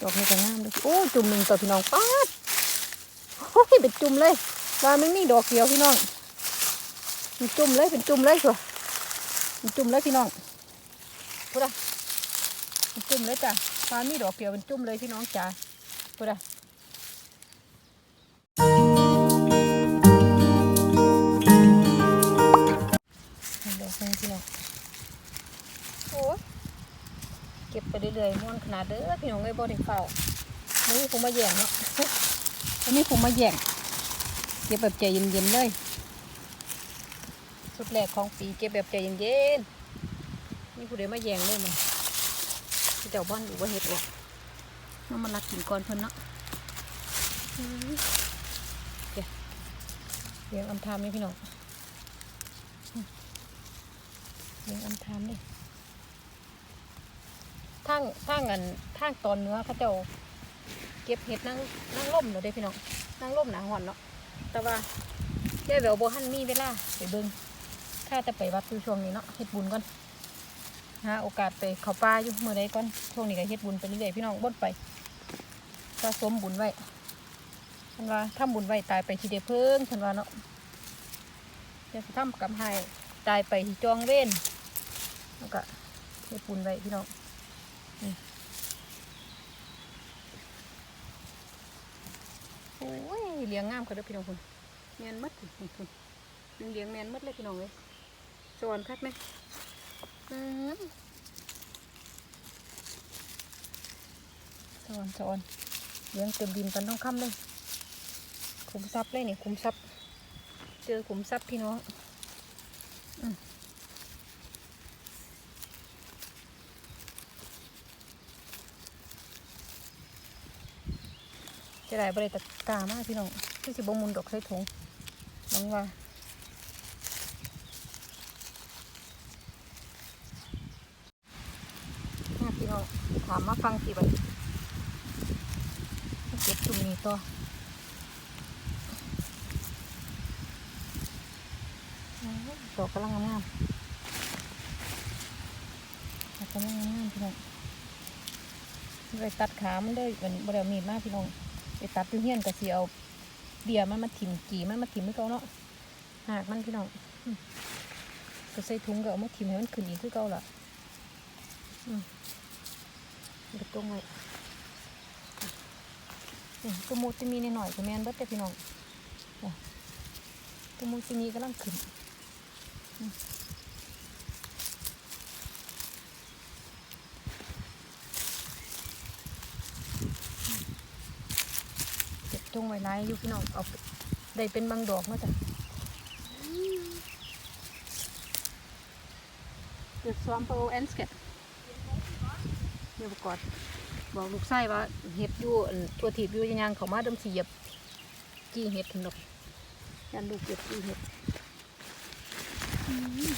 ดอกนี้ก็งามเลยโอ้จุ่มหนึ่งต่อพี่น้องป๊าดโอ้ยเป็นจุ่มเลยว่าไม่มีดอกเดียวพี่น้องเป็นจุ่มเลยเป็นจุ่มเลยสัวเป็นจุ่มเลยพี่น้องพูดอะเป็นจุ่มเลยจ้ะว่ามีดอกเดียวเป็นจุ่มเลยพี่น้องจ้าพูดอะ ก็บไปเรื่อยๆม้วนขนาดเด้อพี่น้องเอ้ยบ่ได้เฝ้าไม่มีผมมาแย่งเนาะไม่มีผมมาแย่งเก็บแบบใจเย็นๆเลย สุดแรกของปีเก็บแบบใจเย็นๆนี่ผู้ใดมาแย่งเลยมันเจ้าบ้านอยู่ว่าเห็ดออกน้องมันรักกินก่อนเพิ่นเนาะเดี๋ยวเลี้ยงอำทามนี่พี่น้องเลี้ยงอำทามนี่ ทางทางอันทางตอนเนื้อเขาเจ้าเก็บเห็ดนั่งนั่งล่มเนาะเด้พี่น้องนั่งล่มหนาหอนเนาะแต่ว่าเดี๋ยววโบหันมีเวลาไปเบิ่งถ้าจะไปวัดอยู่ช่วงนี้เนาะเฮ็ดบุญก่อนหาโอกาสไปเขาป่าอยู่เมื่อใดก่อนช่วงนี้ก็เฮ็ดบุญไปเรื่อยๆพี่น้องบ่นไปสะสมบุญไว้ฉันว่าทำบุญไว้ตายไปทีเดียวเพิ่งฉันว่าเนาะจะทำกำให้ตายไปที่จองเว้นแล้วก็เฮ็ดบุญไว้พี่น้อง โอ้ยเลี้ยงงามกันเด้อพี่น้องคุณแมนมัดคุณคุณคุณเลี้ยงแมนมัดเลยพี่น้องเลยสอนคักไหมอืมสอนสอนเลี้ยงเต็มดินกันต้องค่ำเลยขุมทรัพย์เลยนี่ขุมทรัพย์ เจอขุมทรัพย์พี่น้อง จะได้บริตกร้ามากพี่น้องที่สิบมุนดอกใส่ถุงหวังว่าเนี่ยพี่น้องถามมาฟังสิบัดเก็บจุ่มนี้ต่อดอกกำลังงามดอกกำลังงามพี่น้องเลยตัดขามันเลยวันนี้บริเอามีดมากพี่น้อง ไปตัดอยู่เฮียนก็สิเอาเบียร์มันมาถิ่มกี่มันมาถิ่มให้เขาเนาะหากมันพี่น้องก็ใส่ถุงก็เอามาถิ่มให้มันขึ้นอีกคือเก่าล่ะอืมเด็กตรงไว้นี่ตัวมูจะมีในหน่อยก็แม่นเบิดแต่พี่น้องอะตัวมูจะมีกำลังขึ้น อืมเก็บจงไว้ไรอยู่พี่น้องเอาไปได้เป็นบางดอกเนาะจ้ะเกิดซ้อมโปรแอนสเกตเดี๋ยวประกอดบอกลูกไส้ว่าเห็ดอยู่อั่นตัวถีบอยู่ยังเขามาดมสีเหยียบจี้เห็ดถึงดอกยันลูกเหยียบจี้เห็ดอืม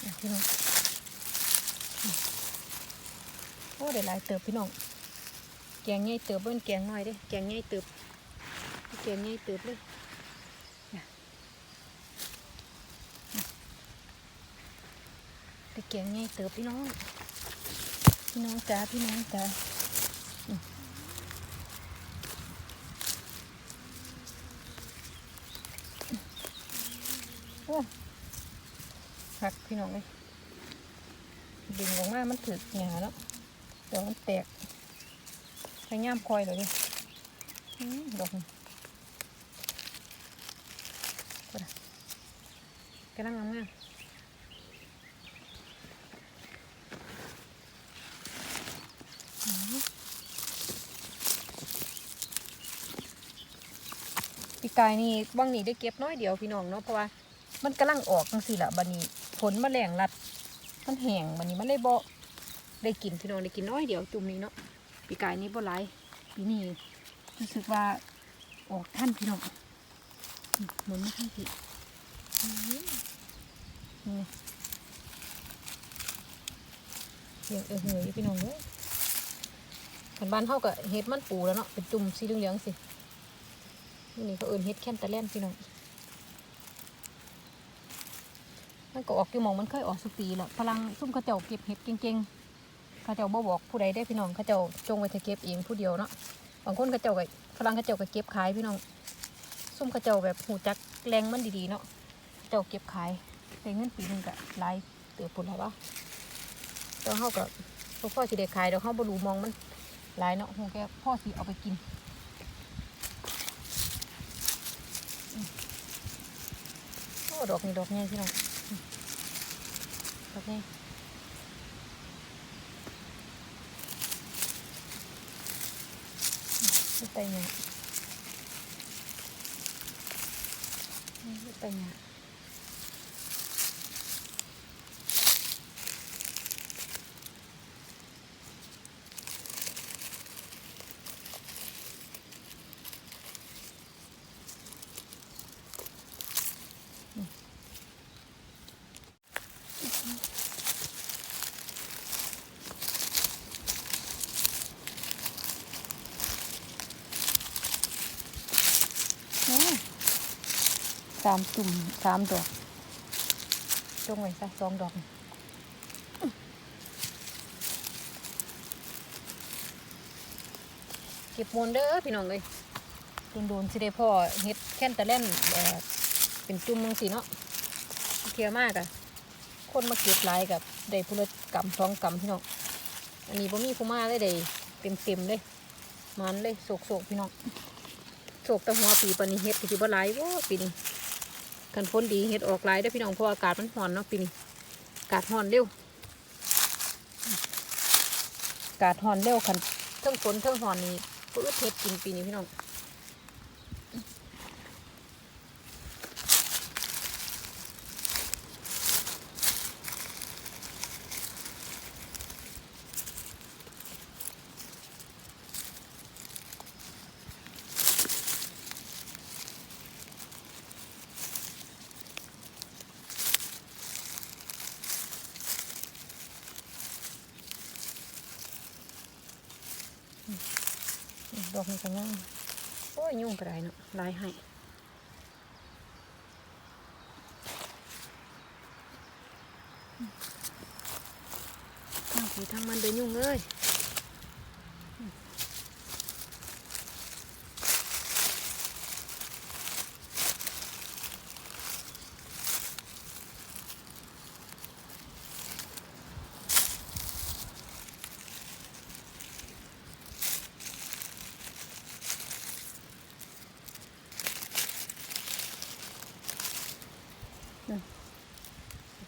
เนี่ยพี่น้องอืมโอ้ได้หลายเติบพี่น้อง แกงใหญ่เติบเบิ้นแกงน้อยเด้แกงใหญ่เติบแกงใหญ่เติบเลยน่ะน่ะแต่แกงใหญ่เติบพี่น้อง พี่น้องจ้าพี่น้องจ้าโอ้หักพี่น้องเลยดึงออกมามันถึกหงาแล้วเดี๋ยวมันแตก พยายามคอยเลยดิดอกก็ได้กำลังงามงามอื้อปีกายนี่บางนี่ได้เก็บน้อยเดียวพี่น้องเนาะเพราะว่ามันกำลังออกจังสิละบันนี้ผลมะแรงรัด มันแห้งบันนี้มันเลยบ่ได้กินพี่น้องได้กินน้อยเดียวจุ่มนี้เนาะ ปีกายนี้บ่หลายปีนี้รู้สึกว่าออกท่านพี่น้องอืมหมุนมาท่านพี่อืมนี่เลี้ยงเออเหยอยพี่น้องเด้อขันบ้านเฮาก็เฮ็ดมันปูแล้วเนาะเป็นจุ่มสีเหลืองๆสินี่เขาเอิ้นเฮ็ดแค่นตะแล่นพี่น้องมันก็ออกกี่หมองมันเคยออกสุปีแล้วพลังซุ่มกระเจ้าเก็บเห็ดเก่งๆ ข้าเจ้าบ่บอกผู้ใดได้พี่น้องเขาเจ้าจงไว้ถ้าเก็บเองผู้เดียวเนาะบางคนเขาเจ้าก็ฝรั่งเขาเจ้าก็เก็บขายพี่น้องซุ่มเขาเจ้าแบบหูจักแรงมันดีๆเนาะเขาเจ้าเก็บขายได้เงินปีหนึงก็หลายเติบพุ่นแล้ววะแต่เฮาก็บ่พ่อสิได้ขายเดี๋ยวเฮาบ่รู้มองมันหลายเนาะฮู้แค่พ่อสิเอาไปกินโอ้ดอกนี่ดอกใหญ่พี่น้องดอกใหญ่ ไม่ไปเนี่ยไม่ไปเนี่ยโอ้ สามจุ่มสามดอกจงไว้ซะสองดอกเก็บมวนเด้อพี่น้องเลยโดนๆสิได้พ่อเฮ็ดแค่นตะเล่นเอ่อเป็นจุ่มมังสีเนาะเทียมากอะคนมาเก็บลายกับได้พุละกำสองกำพี่น้องอันนี้บ่มีผู้มาเลยได้เต็มเต็มเลยมันเลยโศกๆพี่น้องโศกตะหัวปีปนี้เฮ็ดก็สิบ่หลายบ่ปีนี้ กันฝนดีเห็ดออกหลายได้พี่น้องเพราะอากาศมันห่อนเนาะปีนี้อากาศห่อนเร็วอากาศห่อนเร็วคันเทิงฝนเทิงห่อนนี้ก็อึดเห็ดกินปีนี้พี่น้อง ดอกนี้ก็งามโอ้ยยุ่งก็ไรเนาะลายให้ทางผีทางมันเดินยุ่งเลย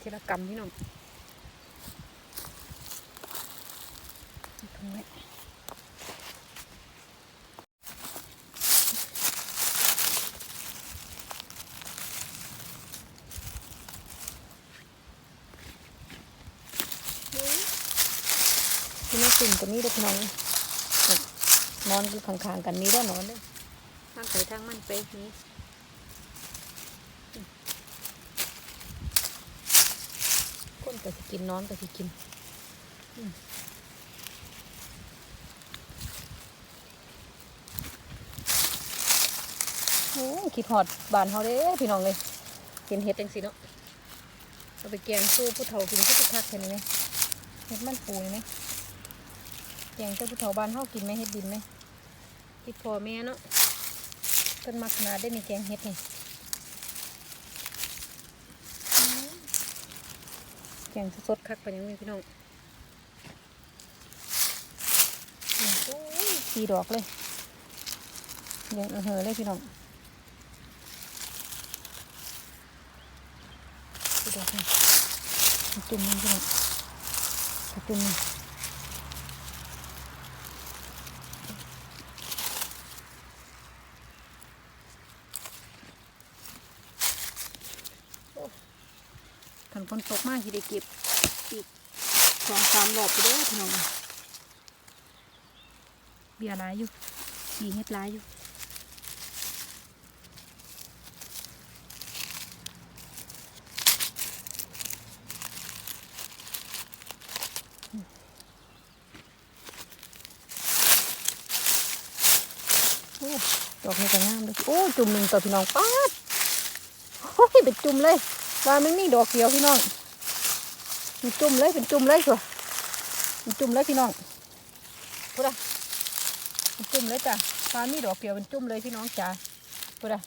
ทีละกำพี่น้องตรงนี้ที่นี่ตุ่มตัวนี้เด็กน้องนอนอยู่ข้างๆกันนี้ได้นอนเลยทางไปทางมันไปนี้ คน ก็สิกินนอนก็สิกินโอ้คิดหอดบานเขาเด้พี่น้องเลยกินเห็ดจังสิเนาะเอาไปแกงสู้ผู้เฒ่ากินผู้คักเห็นไหมเห็ดมันปูเห็นไหมแกงเจ้าผู้เฒ่าบ้านเขากินไหมเห็ดดินไหมที่พ่อแม่เนาะเพิ่นมักนาได้ในแกงเห็ดนี่ กงสดๆคักไปยังไงพี่น้องสีดอกเลยยังเออเหอเลยพี่น้องสีดอกเลยจุ่มนึงพี่น้องจุ่มนึงฝนตกมากที่ได้เก็บอีกสองสามรอบไปเด้อพี่น้องเบียร์ลายอยู่บีเฮ็ดหลายอยู่ดอกนี้ก็งามเลยโอ้จุ่มหนึ่งต่อพี่น้องป๊าดโอ้ยเป็นจุ่มเลยว่ามันนี่ดอกเดียวพี่น้อง เป็นจุ่มเลยเป็นจุ่มเลยชัวจุ่มเลยพี่น้องพูดอะจุ่มเลยจ้ะฟามีดอกเกี่ยวเป็นจุ่มเลยพี่น้องจ้าพูดอะ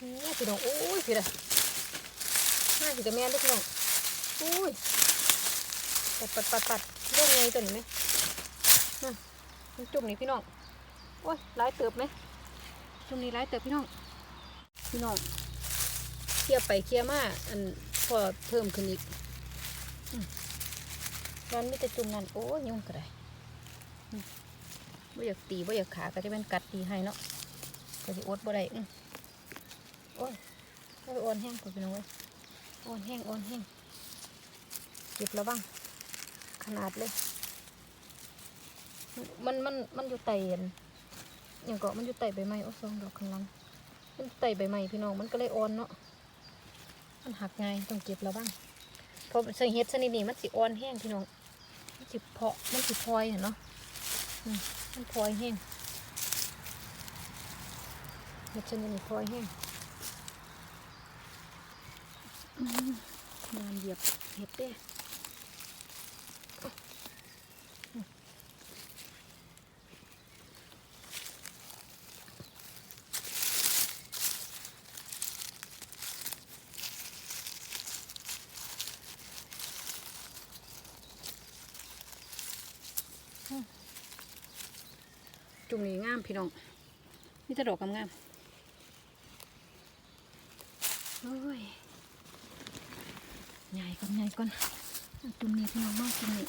นี่พี่น้องโอ้ยพี่ละน่าสิจะแม่นด้วยพี่น้องโอ้ยปัดปัดปัดปัดเรื่องไงตัวนี้ไหมมันจุ่มนี่พี่น้องโอ้ยร้ายเติบไหมจุ่มนี่ร้ายเติบพี่น้องพี่น้อง เคลียไปเคลียมาอันพอเพิ่มขึ้นอีกอมันมีแต่จุ่มนั่นโอ้ยยุ่งกระไรบ่อยากตีบ่อยากขาก็จะเป็นกัดตีให้เนาะก็จะอดบ่ได้อืมโอ้ยอ่อนแห้งกว่าพี่น้องเว้ยอ่อนแห้งอ่อนแห้งเก็บแล้วบ้าง ขนาดเลย มันมันมันอยู่ไต่อย่างก็มันอยู่ไต่ใบไม้โอ้สองดอกข้างหลังมันไต่ใบไม้พี่น้องมันก็เลยอ่อนเนาะ มันหักไงายต้องเก็บแล้วบ้างเพราะใส่เฮ็ดชนิดนี้มันสิอ่อนแห้งพี่น้องมันสิเพาะมันสิพลอยเห็นเนาะมันพลอยแห้งเฮ็ดชนิดนี้พลอยแห้งงานเหยียบเห็ดเด้ จุ่มนี้งามพี่น้องนี่จะดอกงามๆโอ้ยใหญ่ก่อนใหญ่ก่อนจุ่มนี้พี่น้องมากจุ่มนี้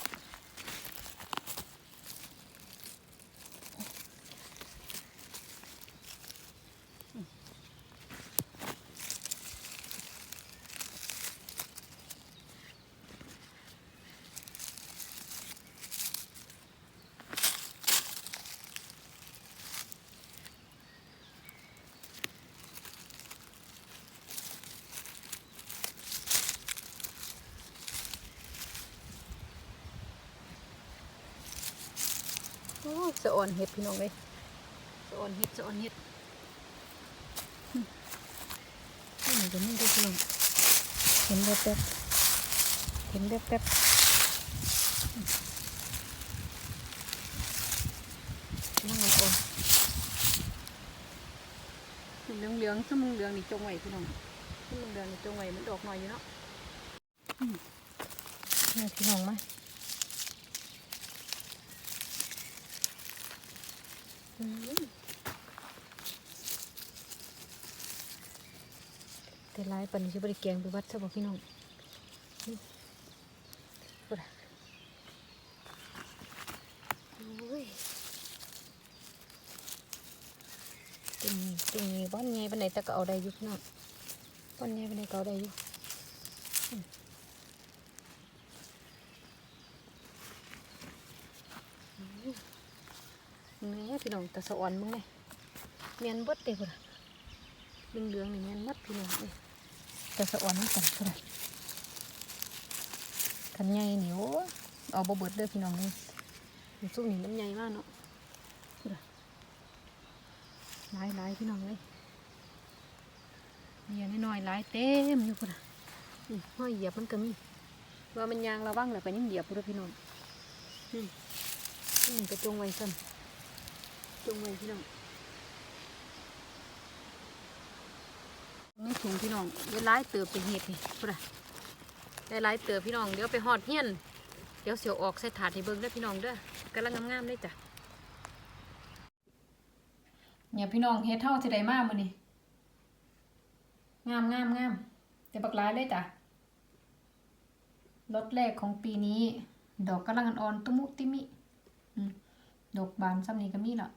สะอ่อนเห็ดพี่น้องเลยสะอ่อนเห็ดสะอ่อนเห็ดอืมนี่มันจะนี่ด้วยพี่น้องเห็นแป๊บๆเห็นแป๊บๆอืมนั่งอ่อนๆเหลืองเหลืองๆส้มเหลืองๆนี่จงไว้พี่น้องส้มเหลืองๆนี่จงไว้มันดอกหน่อยอยู่เนาะอืมนี่พี่น้องมา อืม แต่หลายปันนี้จะบริแกงไปวัดซะบอกพี่น้องนี่ปะโอ้ยตึงตึงบ้านไงบ้านไหนแต่ก็เอาได้อยู่พี่น้องบ้านไงบ้านไหนก็เอาได้อยู่อืมนี่ พี่น้องแต่สะอ่อนมึงไงเมียนบดเด้พุ่นเรื่องเรื่องๆนี่เมียนบดพี่น้องเอ้ยแต่สะอ่อนมันกันเท่าไหร่กันใหญ่เหนียวเอาบ่เบิดเด้อพี่น้องเลยสู้นี่มันใหญ่มากเนาะหลายหลายพี่น้องเลยเนียน้อยๆหลายเต็มอยู่พุ่นน่ะห้อยเหยียบมันก็มีว่ามันยางระวังแหล้วก็ยังเหยียบพุ่นเด้อพี่น้องอืมอืมกระจงไว้ซ้ำ จงไว้พี่น้องนี่ถุงพี่น้องได้หลายเติบเป็นเห็ดนี่พุ่นอะได้หลายเติบพี่น้องเดี๋ยวไปหอดเฮียน เดี๋ยวเสียวออกใส่ถาดให้เบิ่งด้พี่น้องเด้อกำลังงามๆเลยจ้ะเนี่ยพี่น้องเฮ็ดเท่าที่ใดมากมื้อนี้งามงามงามแต่บักหลายเลยจ้ะรถแรกของปีนี้ ดอกกำลังอ่อนๆตุมุติมิดอกบานซ้ำนี้ก็มีละ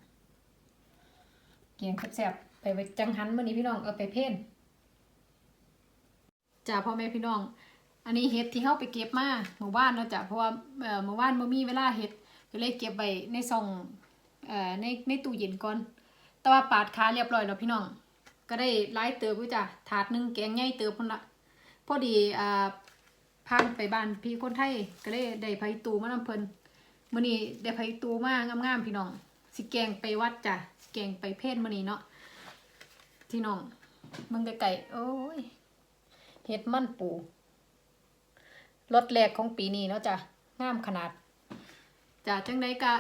เกียงแซ่บๆไปไว้จังหันมื่อนี้พี่น้องเอาไปเพ่นจ้าพ่อแม่พี่น้อง อันนี้เห็ดที่เข้าไปเก็บมาหมู่บ้านเนาะจ้ะเพราะว่าเออหมู่บ้านบ่มีเวลาเห็ดก็เลยเก็บไว้ในซองเอ่อในในตู้เย็นก่อน แต่ว่าปาดขาเรียบร้อยแล้วพี่น้อง ก็ได้หลายเติบอยู่จ้ะถาดหนึงแกงใหญ่เติบพุ่นละพอดีอ่าพานไปบ้านพี่คนไทยก็เลยได้ไผตูมานำเพิ่นมื่อนี้ได้ไผตูมางามๆพี่น้อง สิแกงไปวัดจ้ะสิแกงไปเพศมื่อนี้เนาะพี่น้องมึงไก่โอ้ยเห็ดมันปูรถแรกของปีนี้เนาะจ้ะงามขนาดจ้ะจังไดกะ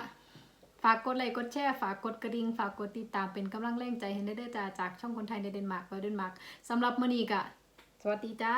ฝากกดไลค์กดแชร์ฝากกดกระดิ่งฝากกดติดตามเป็นกำลังแรงใจให้ได้เด้อจ้าจากช่องคนไทยในเดนมาร์กไปเดนมาร์กสำหรับมื้อนี้กะสวัสดีจ้า